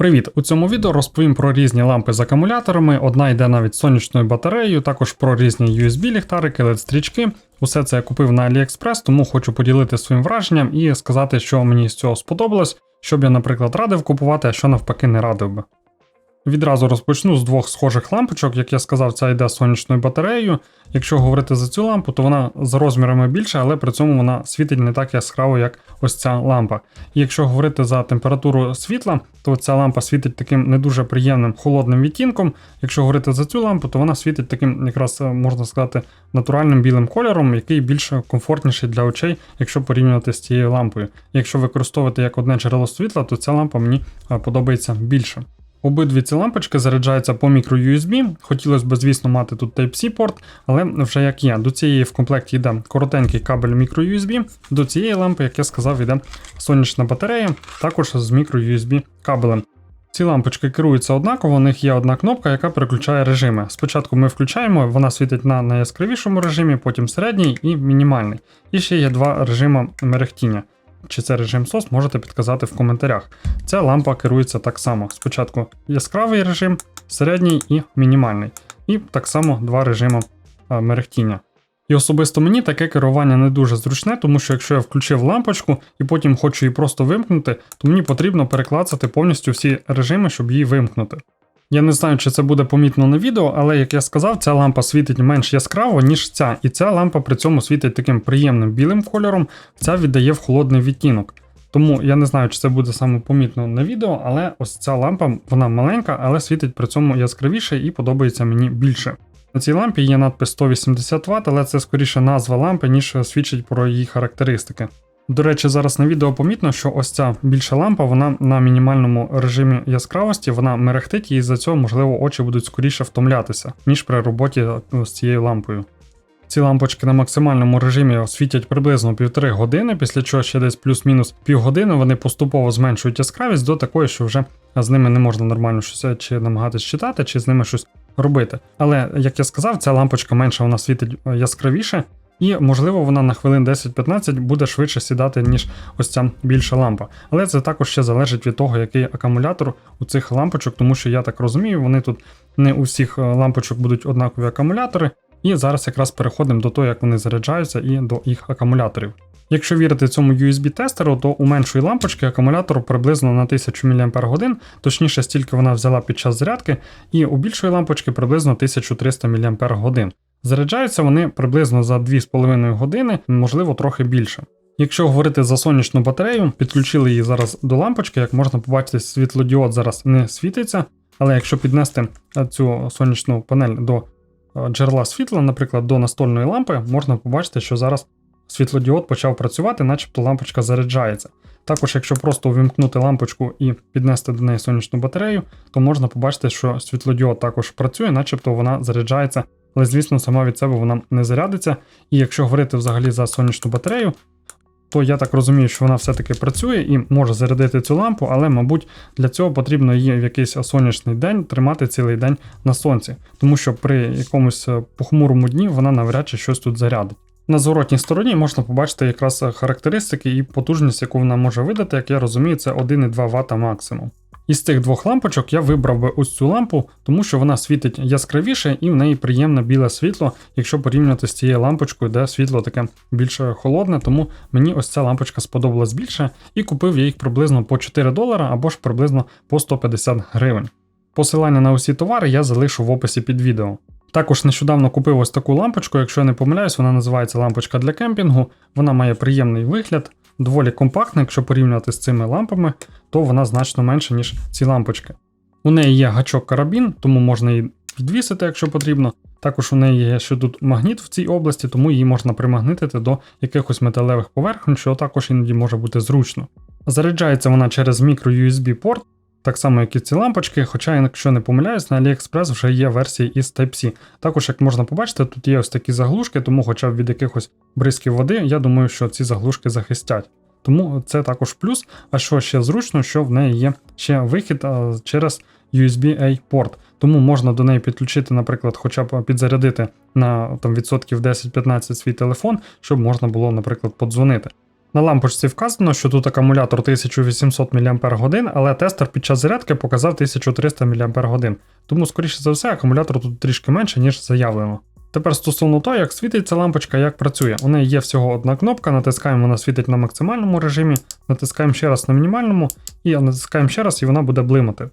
Привіт! У цьому відео розповім про різні лампи з акумуляторами. Одна йде навіть сонячною батареєю, також про різні USB-ліхтарики, LED-стрічки. Усе це я купив на AliExpress, тому хочу поділитися своїм враженням і сказати, що мені з цього сподобалось, щоб я, наприклад, радив купувати, а що навпаки не радив би. Відразу розпочну з двох схожих лампочок, як я сказав, ця йде з сонячною батареєю. Якщо говорити за цю лампу, то вона за розмірами більша, але при цьому вона світить не так яскраво, як ось ця лампа. І якщо говорити за температуру світла, то ця лампа світить таким не дуже приємним холодним відтінком. Якщо говорити за цю лампу, то вона світить таким, якраз можна сказати, натуральним білим кольором, який більш комфортніший для очей, якщо порівнювати з цією лампою. Якщо використовувати як одне джерело світла, то ця лампа мені подобається більше. Обидві ці лампочки заряджаються по мікро-USB. Хотілося б, звісно, мати тут Type-C порт, але вже як є. До цієї в комплекті йде коротенький кабель мікро-USB, до цієї лампи, як я сказав, йде сонячна батарея, також з мікро-USB кабелем. Ці лампочки керуються однаково, у них є одна кнопка, яка переключає режими. Спочатку ми включаємо, вона світить на найяскравішому режимі, потім середній і мінімальний. І ще є два режими мерехтіння чи це режим SOS, можете підказати в коментарях. Ця лампа керується так само. Спочатку яскравий режим, середній і мінімальний. І так само два режими мерехтіння. І особисто мені таке керування не дуже зручне, тому що якщо я включив лампочку і потім хочу її просто вимкнути, то мені потрібно переклацати повністю всі режими, щоб її вимкнути. Я не знаю, чи це буде помітно на відео, але як я сказав, ця лампа світить менш яскраво, ніж ця, і ця лампа при цьому світить таким приємним білим кольором, ця віддає в холодний відтінок. Тому я не знаю, чи це буде саме помітно на відео, але ось ця лампа, вона маленька, але світить при цьому яскравіше і подобається мені більше. На цій лампі є надпис 180 Вт, але це скоріше назва лампи, ніж свідчить про її характеристики. До речі, зараз на відео помітно, що ось ця більша лампа, вона на мінімальному режимі яскравості, вона мерехтить, і за цього, можливо, очі будуть скоріше втомлятися, ніж при роботі з цією лампою. Ці лампочки на максимальному режимі світять приблизно півтори години, після чого ще десь плюс-мінус півгодини вони поступово зменшують яскравість до такої, що вже з ними не можна нормально щось чи намагатись читати, чи з ними щось робити. Але як я сказав, ця лампочка менша вона світить яскравіше, і, можливо, вона на хвилин 10-15 буде швидше сідати, ніж ось ця більша лампа. Але це також ще залежить від того, який акумулятор у цих лампочок, тому що я так розумію, вони тут не у всіх е, лампочок будуть однакові акумулятори. І зараз якраз переходимо до того, як вони заряджаються, і до їх акумуляторів. Якщо вірити цьому USB-тестеру, то у меншої лампочки акумулятор приблизно на 1000 мАч, точніше, стільки вона взяла під час зарядки, і у більшої лампочки приблизно 1300 мАч. Заряджаються вони приблизно за 2,5 години, можливо, трохи більше. Якщо говорити за сонячну батарею, підключили її зараз до лампочки, як можна побачити, світлодіод зараз не світиться, але якщо піднести цю сонячну панель до джерела світла, наприклад, до настольної лампи, можна побачити, що зараз світлодіод почав працювати, начебто лампочка заряджається. Також, якщо просто увімкнути лампочку і піднести до неї сонячну батарею, то можна побачити, що світлодіод також працює, начебто вона заряджається але, звісно, сама від себе вона не зарядиться. І якщо говорити взагалі за сонячну батарею, то я так розумію, що вона все-таки працює і може зарядити цю лампу, але, мабуть, для цього потрібно її в якийсь сонячний день тримати цілий день на сонці, тому що при якомусь е, похмурому дні вона навряд чи щось тут зарядить. На зворотній стороні можна побачити якраз характеристики і потужність, яку вона може видати, як я розумію, це 1,2 Вт максимум. Із цих двох лампочок я вибрав би ось цю лампу, тому що вона світить яскравіше і в неї приємне біле світло, якщо порівняти з цією лампочкою, де світло таке більш холодне, тому мені ось ця лампочка сподобалась більше і купив я їх приблизно по 4 долара або ж приблизно по 150 гривень. Посилання на усі товари я залишу в описі під відео. Також нещодавно купив ось таку лампочку, якщо я не помиляюсь, вона називається лампочка для кемпінгу. Вона має приємний вигляд, доволі компактна, якщо порівнювати з цими лампами, то вона значно менша, ніж ці лампочки. У неї є гачок карабін, тому можна її підвісити, якщо потрібно. Також у неї є ще тут магніт в цій області, тому її можна примагнитити до якихось металевих поверхонь, що також іноді може бути зручно. Заряджається вона через мікро-USB порт, так само, як і ці лампочки, хоча, якщо не помиляюсь, на AliExpress вже є версії із Type-C. Також, як можна побачити, тут є ось такі заглушки, тому хоча б від якихось бризків води, я думаю, що ці заглушки захистять. Тому це також плюс. А що ще зручно, що в неї є ще вихід через USB-A порт. Тому можна до неї підключити, наприклад, хоча б підзарядити на там, відсотків 10-15 свій телефон, щоб можна було, наприклад, подзвонити. На лампочці вказано, що тут акумулятор 1800 мАч, але тестер під час зарядки показав 1300 мАч, тому, скоріше за все, акумулятор тут трішки менше, ніж заявлено. Тепер стосовно того, як світиться лампочка, як працює. У неї є всього одна кнопка, натискаємо, вона світить на максимальному режимі, натискаємо ще раз на мінімальному, і натискаємо ще раз, і вона буде блимати.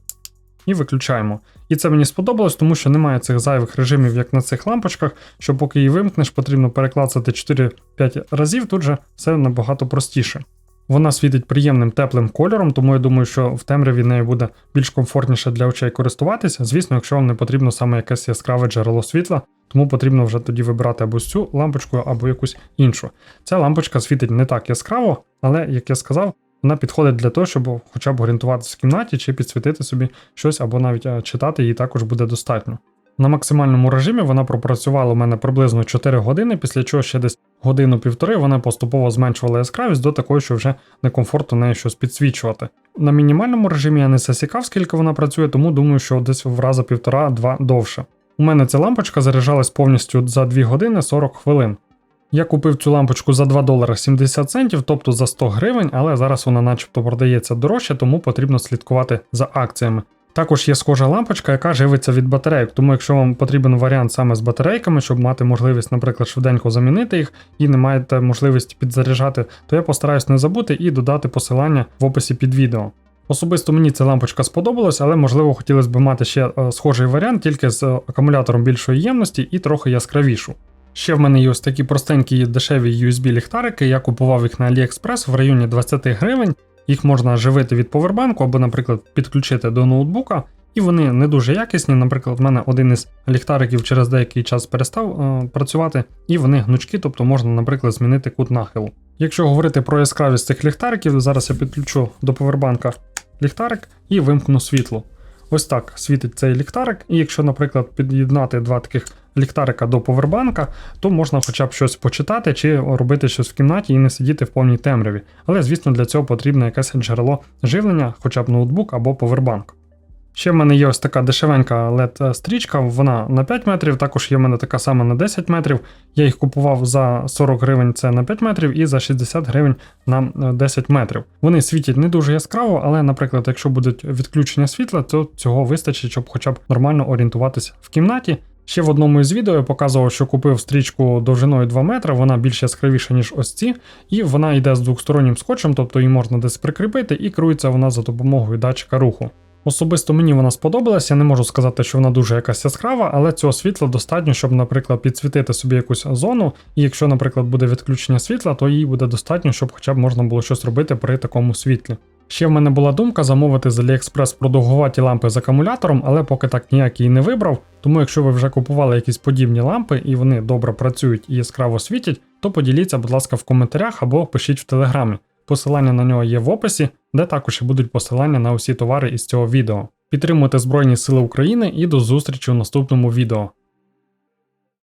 І виключаємо. І це мені сподобалось, тому що немає цих зайвих режимів, як на цих лампочках, що поки її вимкнеш, потрібно переклацати 4-5 разів, тут же все набагато простіше. Вона світить приємним теплим кольором, тому я думаю, що в темряві нею буде більш комфортніше для очей користуватися. Звісно, якщо вам не потрібно саме якесь яскраве джерело світла, тому потрібно вже тоді вибирати або цю лампочку, або якусь іншу. Ця лампочка світить не так яскраво, але, як я сказав, вона підходить для того, щоб хоча б орієнтуватися в кімнаті чи підсвітити собі щось, або навіть е, читати її також буде достатньо. На максимальному режимі вона пропрацювала у мене приблизно 4 години, після чого ще десь годину-півтори вона поступово зменшувала яскравість до такої, що вже некомфортно нею щось підсвічувати. На мінімальному режимі я не засікав, скільки вона працює, тому думаю, що десь в раза півтора-два довше. У мене ця лампочка заряджалась повністю за 2 години 40 хвилин. Я купив цю лампочку за 2 долари 70 центів, тобто за 100 гривень, але зараз вона начебто продається дорожче, тому потрібно слідкувати за акціями. Також є схожа лампочка, яка живиться від батарейок, тому якщо вам потрібен варіант саме з батарейками, щоб мати можливість, наприклад, швиденько замінити їх і не маєте можливості підзаряджати, то я постараюсь не забути і додати посилання в описі під відео. Особисто мені ця лампочка сподобалась, але можливо хотілося б мати ще е, схожий варіант, тільки з е, акумулятором більшої ємності і трохи яскравішу. Ще в мене є ось такі простенькі дешеві USB-ліхтарики, я купував їх на AliExpress в районі 20 гривень. Їх можна живити від повербанку або, наприклад, підключити до ноутбука, і вони не дуже якісні. Наприклад, в мене один із ліхтариків через деякий час перестав е, працювати, і вони гнучкі, тобто можна, наприклад, змінити кут нахилу. Якщо говорити про яскравість цих ліхтариків, зараз я підключу до повербанка ліхтарик і вимкну світло. Ось так світить цей ліхтарик, і якщо, наприклад, під'єднати два таких ліхтарика до повербанка, то можна хоча б щось почитати чи робити щось в кімнаті і не сидіти в повній темряві. Але, звісно, для цього потрібно якесь джерело живлення, хоча б ноутбук або повербанк. Ще в мене є ось така дешевенька LED-стрічка, вона на 5 метрів, також є в мене така сама на 10 метрів. Я їх купував за 40 гривень це на 5 метрів і за 60 гривень на 10 метрів. Вони світять не дуже яскраво, але, наприклад, якщо будуть відключення світла, то цього вистачить, щоб хоча б нормально орієнтуватися в кімнаті. Ще в одному із відео я показував, що купив стрічку довжиною 2 метри, вона більш яскравіша, ніж ось ці, і вона йде з двохстороннім скотчем, тобто її можна десь прикріпити, і керується вона за допомогою датчика руху. Особисто мені вона сподобалась, я не можу сказати, що вона дуже якась яскрава, але цього світла достатньо, щоб, наприклад, підсвітити собі якусь зону. І якщо, наприклад, буде відключення світла, то їй буде достатньо, щоб хоча б можна було щось робити при такому світлі. Ще в мене була думка замовити з AliExpress продовгуваті лампи з акумулятором, але поки так ніяк її не вибрав. Тому якщо ви вже купували якісь подібні лампи і вони добре працюють і яскраво світять, то поділіться, будь ласка, в коментарях або пишіть в телеграмі. Посилання на нього є в описі, де також і будуть посилання на усі товари із цього відео. Підтримуйте Збройні Сили України і до зустрічі у наступному відео.